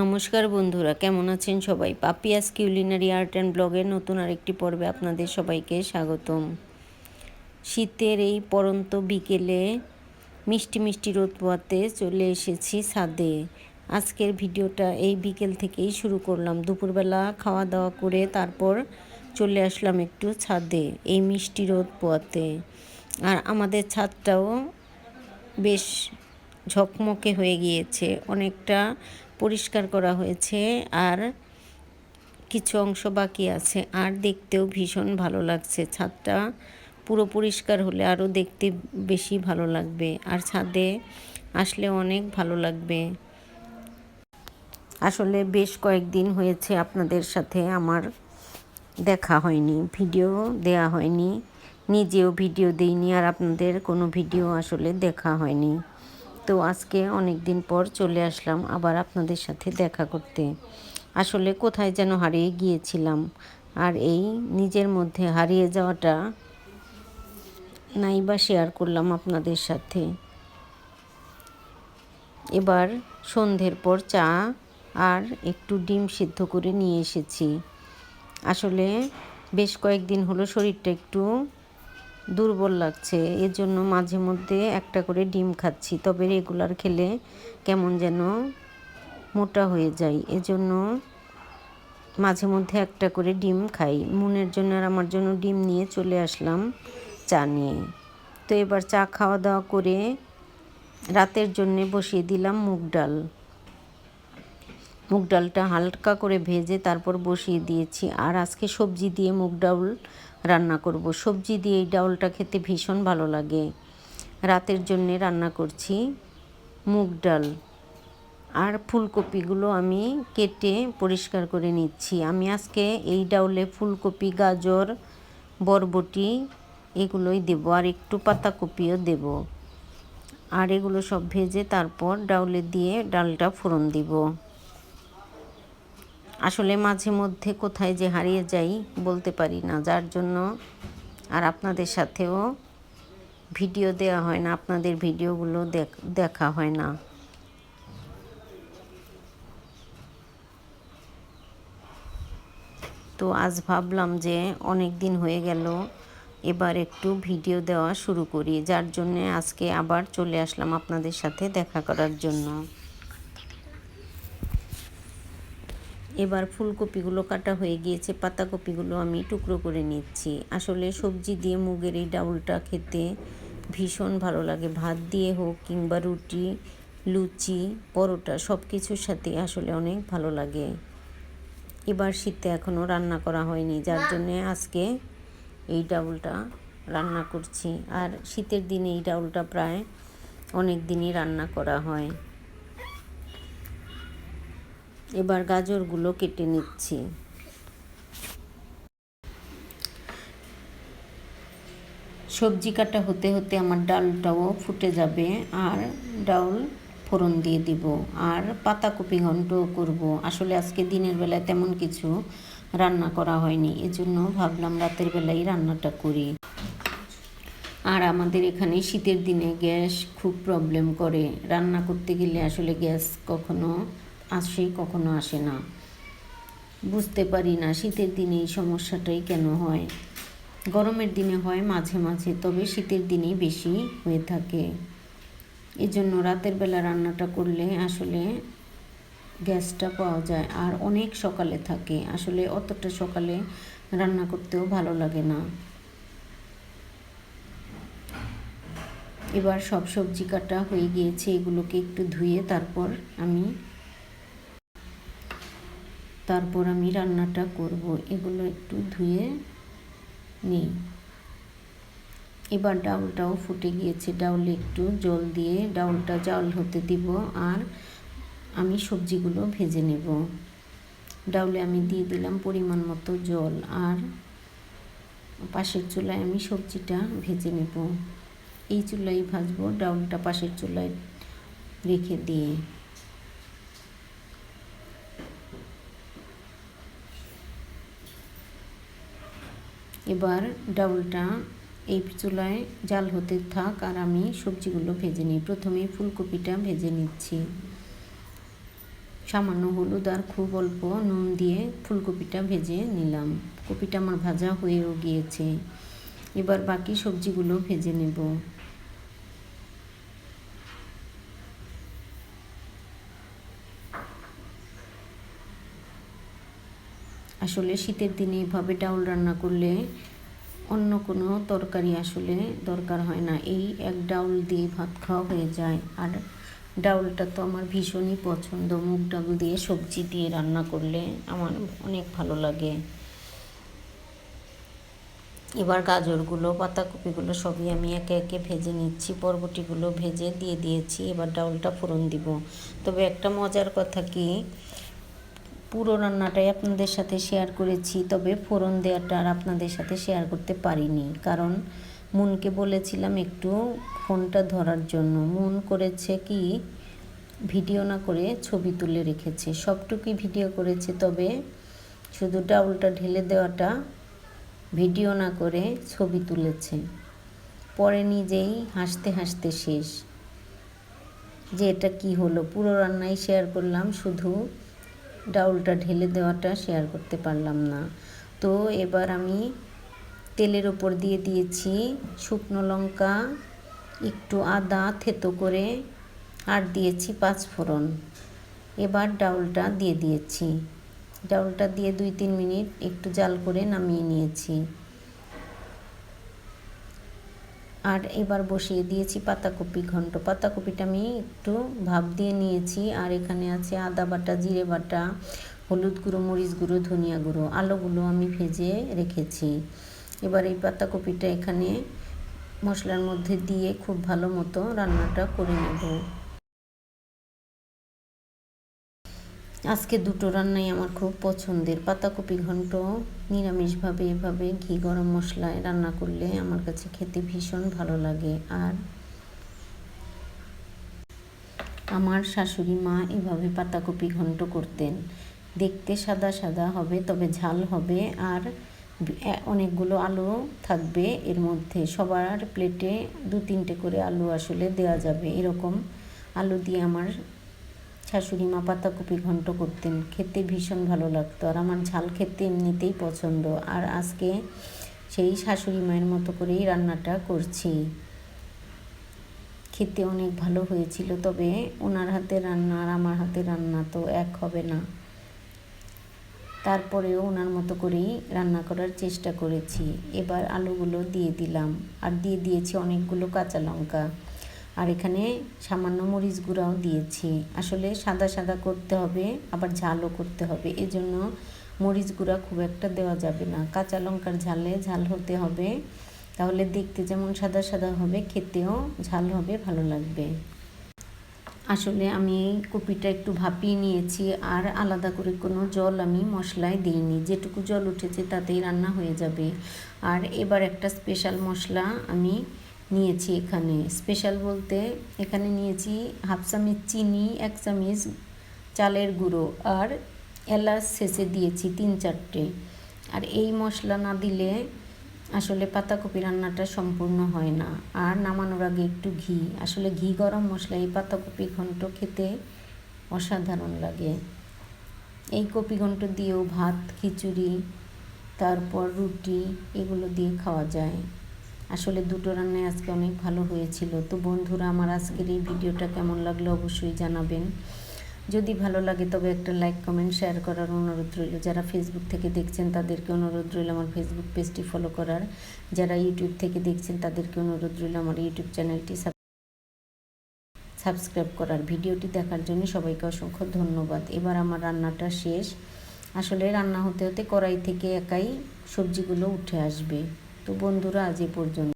নমস্কার বন্ধুরা, কেমন আছেন সবাই? পাপিয়াস কিউলিনারি আর্ট অ্যান্ড ব্লগের নতুন আরেকটি পর্বে আপনাদের সবাইকে স্বাগতম। শীতের এই পরন্ত বিকেলে মিষ্টি মিষ্টি রোদ পোয়াতে চলে এসেছি ছাদে। আজকের ভিডিওটা এই বিকেল থেকেই শুরু করলাম। দুপুরবেলা খাওয়া দাওয়া করে তারপর চলে আসলাম একটু ছাদে, এই মিষ্টি রোদ পোয়াতে আর আমাদের ছাদটাও বেশ ঝকমকে হয়ে গিয়েছে, অনেকটা পরিষ্কার করা হয়েছে আর কিছু অংশ বাকি আছে। আর দেখতেও ভীষণ ভালো লাগছে। ছাদটা পুরো পরিষ্কার হলে আরও দেখতে বেশি ভালো লাগবে। আর ছাদে আসলে অনেক ভালো লাগবে। আসলে বেশ কয়েকদিন হয়েছে আপনাদের সাথে আমার দেখা হয়নি, ভিডিও দেয়া হয়নি, নিজেও ভিডিও দিইনি আর আপনাদের কোনো ভিডিও আসলে দেখা হয়নি। তো আজকে অনেক দিন পর চলে আসলাম আবার আপনাদের সাথে দেখা করতে। আসলে কোথায় যেন হারিয়ে গিয়েছিলাম। আর এই নিজের মধ্যে হারিয়ে যাওয়াটা নাইবা শেয়ার করলাম আপনাদের সাথে। এবার সন্ধ্যের পর চা আর একটু ডিম সিদ্ধ করে নিয়ে এসেছি। আসলে বেশ কয়েকদিন হলো শরীরটা একটু দুর্বল লাগছে। এর জন্য মাঝে মধ্যে একটা করে ডিম খাচ্ছি। তবে রেগুলার খেলে কেমন যেন মোটা হয়ে যায়। এজন্য মাঝে মধ্যে একটা করে ডিম খাই। মুনের জন্য আর আমার জন্য ডিম নিয়ে চলে আসলাম চা নিয়ে। তো এবার চা খাওয়া দাওয়া করে রাতের জন্যে বসিয়ে দিলাম মুগ ডাল। মুগ ডালটা হালকা করে ভেজে তারপর বসিয়ে দিয়েছি। আর আজকে সবজি দিয়ে মুগ ডাল রান্না করব। সবজি দিয়ে এই ডাউলটা খেতে ভীষণ ভালো লাগে। রাতের জন্যে রান্না করছি মুগ ডাল। আর ফুলকপিগুলো আমি কেটে পরিষ্কার করে নিচ্ছি। আমি আজকে এই ডাউলে ফুলকপি, গাজর, বরবটি এগুলোই দেব আর একটু পাতাকপিও দেব। আর এগুলো সব ভেজে তারপর ডাউলে দিয়ে ডালটা ফোড়ন দিব। আসলে মাঝে মধ্যে কোথায় যে হারিয়ে যাই বলতে পারি না, যার জন্য আর আপনাদের সাথেও ভিডিও দেওয়া হয় না, আপনাদের ভিডিওগুলো দেখা হয় না। তো আজ ভাবলাম যে অনেক দিন হয়ে গেল, এবার একটু ভিডিও দেওয়া শুরু করি, যার জন্যে আজকে আবার চলে আসলাম আপনাদের সাথে দেখা করার জন্য। এবার ফুলকপিগুলো কাটা হয়ে গিয়েছে, পাতাকপিগুলো আমি টুকরো করে নিচ্ছি। আসলে সবজি দিয়ে মুগের এই ডাউলটা খেতে ভীষণ ভালো লাগে। ভাত দিয়ে হোক কিংবা রুটি, লুচি, পরোটা সব কিছুর সাথে আসলে অনেক ভালো লাগে। এবার শীতে এখনও রান্না করা হয়নি, যার জন্যে আজকে এই ডাউলটা রান্না করছি। আর শীতের দিনে এই ডাউলটা প্রায় অনেক দিনই রান্না করা হয়। এবার গাজরগুলো কেটে নিচ্ছি। সবজি কাটা হতে হতে আমার ডালটাও ফুটে যাবে আর ডাউল ফোড়ন দিয়ে দিব। আর পাতাকপি ঘন্টও করব। আসলে আজকে দিনের বেলায় তেমন কিছু রান্না করা হয়নি, এজন্য ভাবলাম রাতের বেলায় রান্নাটা করি। আর আমাদের এখানে শীতের দিনে গ্যাস খুব প্রবলেম করে। রান্না করতে গেলে আসলে গ্যাস কখনো আসে, কখনো আসে না। বুঝতে পারি না শীতের দিনে এই সমস্যাটাই কেন হয়। গরমের দিনে হয় মাঝে মাঝে, তবে শীতের দিনেই বেশি হয়ে থাকে। এই জন্য রাতের বেলা রান্নাটা করলে আসলে গ্যাসটা পাওয়া যায় আর অনেক সকালে থাকে। আসলে অতটা সকালে রান্না করতেও ভালো লাগে না। এবার সব সবজি কাটা হয়ে গিয়েছে, এগুলোকে একটু ধুয়ে তারপর আমি তারপর আমি রান্নাটা করব। এগুলো একটু ধুয়ে নিই। এবার ডাউলটাও ফুটে গিয়েছে। ডাউলে একটু জল দিয়ে ডাউলটা জাল হতে দিব আর আমি সবজিগুলো ভেজে নেব। ডাউলে আমি দিয়ে দিলাম পরিমাণ মতো জল আর পাশের চুলায় আমি সবজিটা ভেজে নেব। এই চুলাই ভাজবো ডাউলটা পাশের চুলায় রেখে দিয়ে। এবার ডাউলটা এই চুলায় জাল হতে থাক আর আমি সবজিগুলো ভেজে নিই। প্রথমে ফুলকপিটা ভেজে নিচ্ছি। সামান্য হলুদ আর খুব অল্প নুন দিয়ে ফুলকপিটা ভেজে নিলাম। কপিটা আমার ভাজা হয়েও গিয়েছে। এবার বাকি সবজিগুলো ভেজে নেব। আসলে শীতের দিনে এভাবে ডাউল রান্না করলে অন্য কোনো তরকারি আসলে দরকার হয় না। এই এক ডাউল দিয়ে ভাত খাওয়া হয়ে যায়। আর ডাউলটা তো আমার ভীষণই পছন্দ। মুগ ডাল দিয়ে সবজি দিয়ে রান্না করলে আমার অনেক ভালো লাগে। এবার গাজরগুলো পাতাকপিগুলো সবই আমি একে একে ভেজে নিচ্ছি। বরবটিগুলো ভেজে দিয়ে দিয়েছি। এবার ডাউলটা ফোড়ন দিব। তবে একটা মজার কথা কি? পুরো রান্নাটাই আপনাদের সাথে শেয়ার করেছি, তবে ফোড়ন দেওয়াটা আর আপনাদের সাথে শেয়ার করতে পারিনি। কারণ মুনকে বলেছিলাম একটু ফোনটা ধরার জন্য। মুন করেছে কি, ভিডিও না করে ছবি তুলে রেখেছে। সবটুকুই ভিডিও করেছে, তবে শুধু ডাউলটা ঢেলে দেওয়াটা ভিডিও না করে ছবি তুলেছে। পরে নিজেই হাসতে হাসতে শেষ। যে এটা কি হলো? পুরো রান্নাই শেয়ার করলাম, শুধু ডাউলটা ঢেলে দেওয়াটা শেয়ার করতে পারলাম না। তো এবার আমি তেলের ওপর দিয়ে দিয়েছি শুকনো লঙ্কা, একটু আদা থেতো করে, আর দিয়েছি পাঁচ ফোড়ন এবার ডাউলটা দিয়ে দিয়েছি। ডাউলটা দিয়ে দুই তিন মিনিট একটু জাল করে নামিয়ে নিয়েছি। আর এবার বসিয়ে দিয়েছি পাতাকপি ঘন্ট। পাতাকপিটা আমি একটু ভাপ দিয়ে নিয়েছি আর এখানে আছে আদা বাটা, জিরে বাটা, হলুদ গুঁড়ো, মরিচ গুঁড়ো, ধনিয়া গুঁড়ো, আলোগুলো আমি ভেজে রেখেছি। এবার এই পাতাকপিটা এখানে মশলার মধ্যে দিয়ে খুব ভালো মতো রান্নাটা করে নেব। আজকে দুটো রান্নাই আমার খুব পছন্দের। পাতাকপি ঘন্ট, নিরামিষভাবে এভাবে ঘি, গরম মশলায় রান্না করলে আমার কাছে খেতে ভীষণ ভালো লাগে। আর আমার শাশুড়ি মা এভাবে পাতাকপি ঘন্ট করতেন। দেখতে সাদা সাদা হবে, তবে ঝাল হবে। আর অনেকগুলো আলু থাকবে, এর মধ্যে সবার প্লেটে দু তিনটে করে আলু আসলে দেওয়া যাবে। এরকম আলু দিয়ে আমার শাশুড়ি মা পাতাকপি ঘন্ট করতেন। খেতে ভীষণ ভালো লাগতো। আর আমার ঝাল খেতে এমনিতেই পছন্দ। আর আজকে সেই শাশুড়ি মায়ের মতো করেই রান্নাটা করছি। খেতে অনেক ভালো হয়েছিল, তবে ওনার হাতে রান্না আর আমার হাতে রান্না তো এক হবে না। তারপরেও ওনার মতো করেই রান্না করার চেষ্টা করেছি। এবার আলুগুলো দিয়ে দিলাম। আর দিয়ে দিয়েছি অনেকগুলো কাঁচা লঙ্কা। আর এখানে সামান্য মরিচ গুঁড়াও দিয়েছি। আসলে সাদা সাদা করতে হবে, আবার ঝালও করতে হবে। এজন্য মরিচ গুঁড়া খুব একটা দেওয়া যাবে না। কাঁচা লঙ্কার ঝালে ঝাল হতে হবে। তাহলে দেখতে যেমন সাদা সাদা হবে, খেতেও ঝাল হবে, ভালো লাগবে। আসলে আমি কপিটা একটু ভাপিয়ে নিয়েছি, আর আলাদা করে কোনো জল আমি মশলায় দিইনি। যেটুকু জল উঠেছে তাতেই রান্না হয়ে যাবে। আর এবার একটা স্পেশাল মশলা আমি নিয়েছি এখানে। স্পেশাল বলতে এখানে নিয়েছি হাফ চামচ চিনি, এক চামচ চালের গুঁড়ো আর এলাচ শেষে দিয়েছি তিন চারটে। আর এই মশলা না দিলে আসলে পাতাকপি রান্নাটা সম্পূর্ণ হয় না। আর নামানোর আগে একটু ঘি। আসলে ঘি গরম মশলা এই পাতাকপি ঘন্ট খেতে অসাধারণ লাগে। এই কপি ঘন্ট দিয়েও ভাত, খিচুড়ি, তারপর রুটি, এগুলো দিয়ে খাওয়া যায়। আসলে দুটো রান্নায় আজকে অনেক ভালো হয়েছিল। তো বন্ধুরা, আমার আজকের এই ভিডিওটা কেমন লাগল অবশ্যই জানাবেন। যদি ভালো লাগে তবে একটা লাইক কমেন্ট শেয়ার করার অনুরোধ রইল। যারা ফেসবুক থেকে দেখছেন তাদেরকে অনুরোধ রইল আমার ফেসবুক পেজটি ফলো করার। যারা ইউটিউব থেকে দেখছেন তাদেরকে অনুরোধ রইল আমার ইউটিউব চ্যানেলটি সাবস্ক্রাইব করার। ভিডিওটি দেখার জন্য সবাইকে অসংখ্য ধন্যবাদ। এবার আমার রান্নাটা শেষ। আসলে রান্না হতে হতে কড়াই থেকে একাই সবজিগুলো উঠে আসবে। তো বন্ধুরা আজ এ পর্যন্ত।